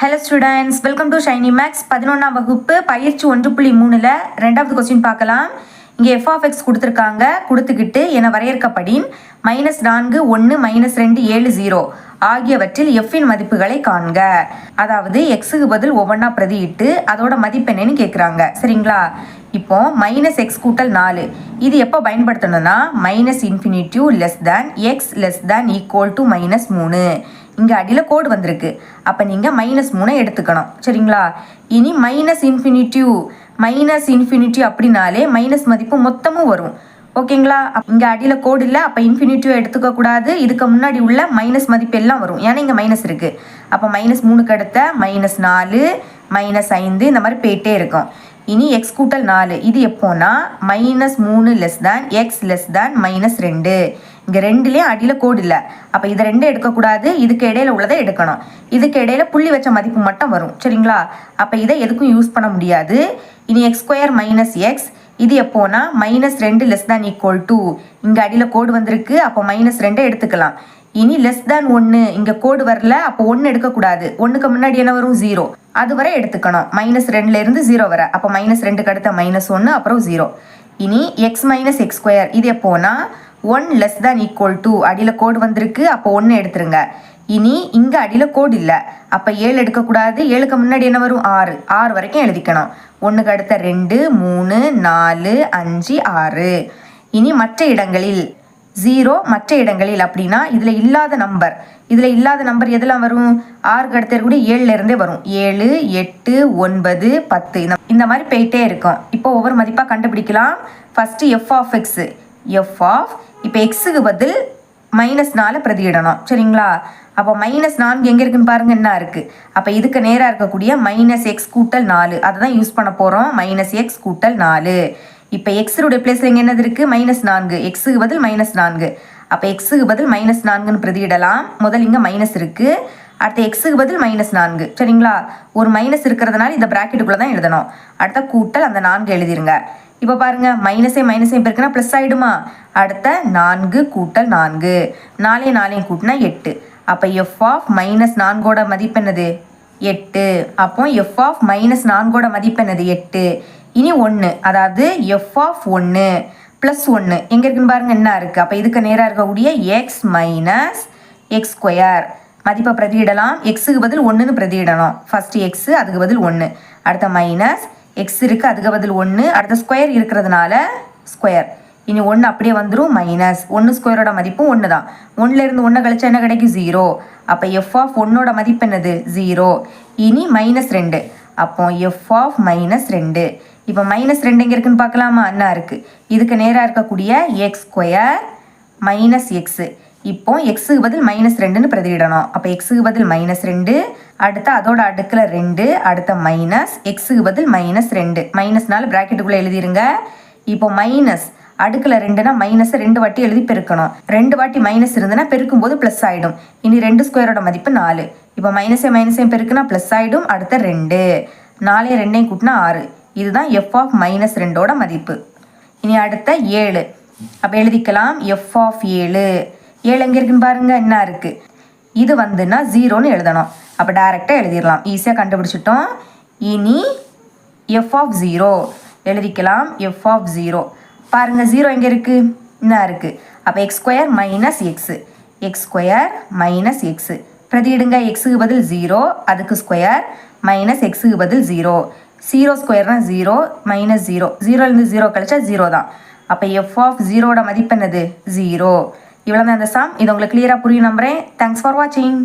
Hello students welcome to Shiny Maths பதினொன்றாம் வகுப்பு பயிற்சி ஒன்று புள்ளி மூணில் ரெண்டாவது கொஸ்டின் பார்க்கலாம். இங்கே எஃப் ஆஃப் எக்ஸ் கொடுத்துருக்காங்க. கொடுத்துக்கிட்டு என வரையறுக்கப்படி மைனஸ் நான்கு ஒன்று மைனஸ் ரெண்டு ஏழு ஜீரோ ஆகியவற்றில் எஃப்இன் மதிப்புகளை காண்க. அதாவது எக்ஸுக்கு பதில் ஒவ்வொன்றா பிரதியிட்டு அதோட மதிப்பு என்னன்னு கேட்குறாங்க சரிங்களா? இப்போ மைனஸ் எக்ஸ் கூட்டல் நாலு. இது எப்போ பயன்படுத்தணும்னா minus infinity less than x less than equal to minus மூணு. இங்கே அடியில் கோடு வந்திருக்கு. அப்போ நீங்கள் மைனஸ் மூணை எடுத்துக்கணும். சரிங்களா? இனி மைனஸ் இன்ஃபினிட்டிவ் மைனஸ் இன்ஃபினிட்டிவ் அப்படின்னாலே மைனஸ் மதிப்பு மொத்தமும் வரும். ஓகேங்களா? இங்கே அடியில் கோடு இல்லை அப்போ இன்ஃபினிட்டிவ் எடுத்துக்க கூடாது. இதுக்கு முன்னாடி உள்ள மைனஸ் மதிப்பு எல்லாம் வரும். ஏன்னா இங்கே மைனஸ் இருக்குது அப்போ மைனஸ் மூணுக்கு அடுத்த மைனஸ் நாலு மைனஸ் ஐந்து இந்த மாதிரி போயிட்டே இருக்கும். இனி எக்ஸ் கூட்டல் நாலு. இது எப்போனா மைனஸ் மூணு less than x less than minus ரெண்டு. இங்கே ரெண்டுலேயும் அடியில் கோடு இல்லை. அப்போ இதை ரெண்டும் எடுக்கக்கூடாது. இதுக்கு இடையில உள்ளதை எடுக்கணும். இதுக்கு இடையில புள்ளி வச்ச மதிப்பு மட்டும் வரும். சரிங்களா? அப்போ இதை எதுக்கும் யூஸ் பண்ண முடியாது. இனி எக்ஸ் ஸ்கொயர் மைனஸ் எக்ஸ் இது எப்போனா மைனஸ் ரெண்டு லெஸ் தேன் ஈக்குவல் டூ இங்கே அடியில் கோடு வந்திருக்கு. அப்போ மைனஸ் ரெண்டை எடுத்துக்கலாம். இனி லெஸ் தேன் ஒன்று இங்கே கோடு வரல. அப்போ ஒன்று எடுக்கக்கூடாது. ஒன்றுக்கு முன்னாடி என்ன வரும்? ஜீரோ அது வரை எடுத்துக்கணும். மைனஸ் ரெண்டுலேருந்து ஜீரோ வர. அப்போ மைனஸ் ரெண்டுக்கு அடுத்த மைனஸ் ஒன்று அப்புறம் ஜீரோ இனி எக்ஸ் மைனஸ் எக்ஸ் ஸ்கொயர் இது எப்போனா one less than equal to அடியில் கோடு வந்திருக்கு அப்போ ஒன்று எடுத்துருங்க. இனி இங்கே அடியில் கோடு இல்லை. அப்போ ஏழு எடுக்கக்கூடாது. ஏழுக்கு முன்னாடி என்ன வரும்? ஆறு. ஆறு வரைக்கும் எழுதிக்கணும். ஒன்றுக்கு அடுத்த ரெண்டு மூணு நாலு அஞ்சு ஆறு. இனி மற்ற இடங்களில் ஜீரோ மற்ற இடங்களில் அப்படின்னா இதில் இல்லாத நம்பர் இதில் இல்லாத நம்பர் எதெல்லாம் வரும்? ஆறுக்கு அடுத்த கூட ஏழுல இருந்தே வரும். ஏழு எட்டு ஒன்பது பத்து. இந்த இந்த மாதிரி போயிட்டே இருக்கும். இப்போ ஒவ்வொரு மதிப்பாக கண்டுபிடிக்கலாம். First f of x f of இப்போ எக்ஸுக்கு பதில் மைனஸ் நாலு பிரதியிடணும். சரிங்களா? அப்போ மைனஸ் நான்கு எங்கே இருக்குன்னு பாருங்க என்ன இருக்குது அப்போ இதுக்கு நேராக இருக்கக்கூடிய மைனஸ் எக்ஸ் கூட்டல் நாலு. அதை தான் யூஸ் பண்ண போகிறோம் மைனஸ் எக்ஸ் கூட்டல் நாலு. இப்போ எக்ஸுடைய பிளேஸில் இங்கே என்னது இருக்குது மைனஸ் நான்கு. எக்ஸுக்கு பதில் மைனஸ் நான்கு. அப்போ எக்ஸுக்கு பதில் மைனஸ் நான்குன்னு பிரதியிடலாம். முதல் இங்கே மைனஸ் இருக்குது அடுத்த எக்ஸுக்கு பதில் மைனஸ் நான்கு. சரிங்களா? ஒரு மைனஸ் இருக்கிறதுனால இந்த ப்ராக்கெட்டுக்குள்ளே தான் எழுதணும். அடுத்த கூட்டல் அந்த நான்கு எழுதிருங்க. இப்போ பாருங்கள் மைனஸே மைனஸே பெருக்குனா ப்ளஸ் ஆகிடுமா அடுத்த நான்கு கூட்டல் நான்கு. நாலே நாலையும் கூட்டினா எட்டு. அப்போ எஃப் ஆஃப் மைனஸ் நான்கோட மதிப்பு என்னது? எட்டு. அப்போ எஃப் ஆஃப் மைனஸ் நான்கோட மதிப்பு என்னது? எட்டு. இனி ஒன்று அதாவது எஃப் ஆஃப் ஒன்று ப்ளஸ் ஒன்று எங்கே இருக்குன்னு பாருங்கள் என்ன இருக்குது அப்போ இதுக்கு நேராக இருக்கக்கூடிய எக்ஸ் மைனஸ் எக்ஸ் ஸ்கொயர் மதிப்பை பிரதியிடலாம். எக்ஸுக்கு பதில் ஒன்றுன்னு பிரதியிடணும். ஃபஸ்ட்டு எக்ஸு அதுக்கு பதில் ஒன்று அடுத்த மைனஸ் எக்ஸ் இருக்குது அதுக்கு பதில் ஒன்று அடுத்த ஸ்கொயர் இருக்கிறதுனால ஸ்கொயர் இனி ஒன்று அப்படியே வந்துடும் மைனஸ் ஒன்று ஸ்கொயரோட மதிப்பும் ஒன்று தான் ஒன்றுலேருந்து ஒன்று கழிச்சா என்ன கிடைக்கும்? ஜீரோ அப்போ எஃப் ஆஃப் ஒன்னோட மதிப்பு என்னது? ஜீரோ இனி மைனஸ் ரெண்டு. அப்போ எஃப் ஆஃப் மைனஸ் ரெண்டு. இப்போ மைனஸ் ரெண்டு எங்கே இருக்குன்னு பார்க்கலாமா? என்ன இருக்குது இதுக்கு நேராக இருக்கக்கூடிய எக்ஸ் ஸ்கொயர் மைனஸ் எக்ஸு இப்போ எக்ஸுக்கு பதில் மைனஸ் ரெண்டுன்னு பிரதியிடணும். அப்போ எக்ஸுக்கு பதில் மைனஸ் ரெண்டு அடுத்து அதோட அடுக்கில் ரெண்டு அடுத்த மைனஸ் எக்ஸுக்கு பதில் மைனஸ் ரெண்டு. மைனஸ்னால ப்ராக்கெட்டுக்குள்ளே எழுதிருங்க. இப்போ மைனஸ் அடுக்கில் ரெண்டுனா மைனஸை ரெண்டு வாட்டி எழுதி பெருக்கணும். ரெண்டு வாட்டி மைனஸ் இருந்ததுன்னா பெருக்கும் போது ப்ளஸ் ஆகிடும் இனி ரெண்டு ஸ்கொயரோட மதிப்பு நாலு. இப்போ மைனஸே மைனஸையும் பெருக்குனா ப்ளஸ் ஆகிடும் அடுத்த ரெண்டு. நாலே ரெண்டையும் கூட்டினா ஆறு. இதுதான் எஃப் ஆஃப் மைனஸ் ரெண்டோட மதிப்பு. இனி அடுத்த ஏழு. அப்போ எழுதிக்கலாம் எஃப் ஆஃப் ஏழு. ஏழு எங்கே இருக்குன்னு பாருங்க என்ன இருக்குது இது வந்துன்னா ஜீரோன்னு எழுதணும். அப்போ டைரெக்டாக எழுதிடலாம். ஈஸியாக கண்டுபிடிச்சிட்டோம். இனி எஃப் ஆஃப் ஜீரோ எழுதிக்கலாம். எஃப் ஆஃப் ஜீரோ பாருங்கள் ஜீரோ எங்கே இருக்குது என்ன இருக்குது அப்போ x square minus x x square minus x பிரதியிடுங்க எக்ஸுக்கு பதில் ஜீரோ அதுக்கு ஸ்கொயர் மைனஸ் எக்ஸுக்கு பதில் ஜீரோ ஜீரோ ஸ்கொயர்னா ஜீரோ மைனஸ் ஜீரோ ஜீரோலேருந்து ஜீரோ கழிச்சா ஜீரோ தான். அப்போ எஃப் ஆஃப் ஜீரோட மதிப்பு என்னது? ஜீரோ இவ்வளோ தான் இந்த சாம் இது உங்களுக்கு கிளியராக புரியும் நம்புறேன். தேங்க்ஸ் ஃபார் வாட்சிங்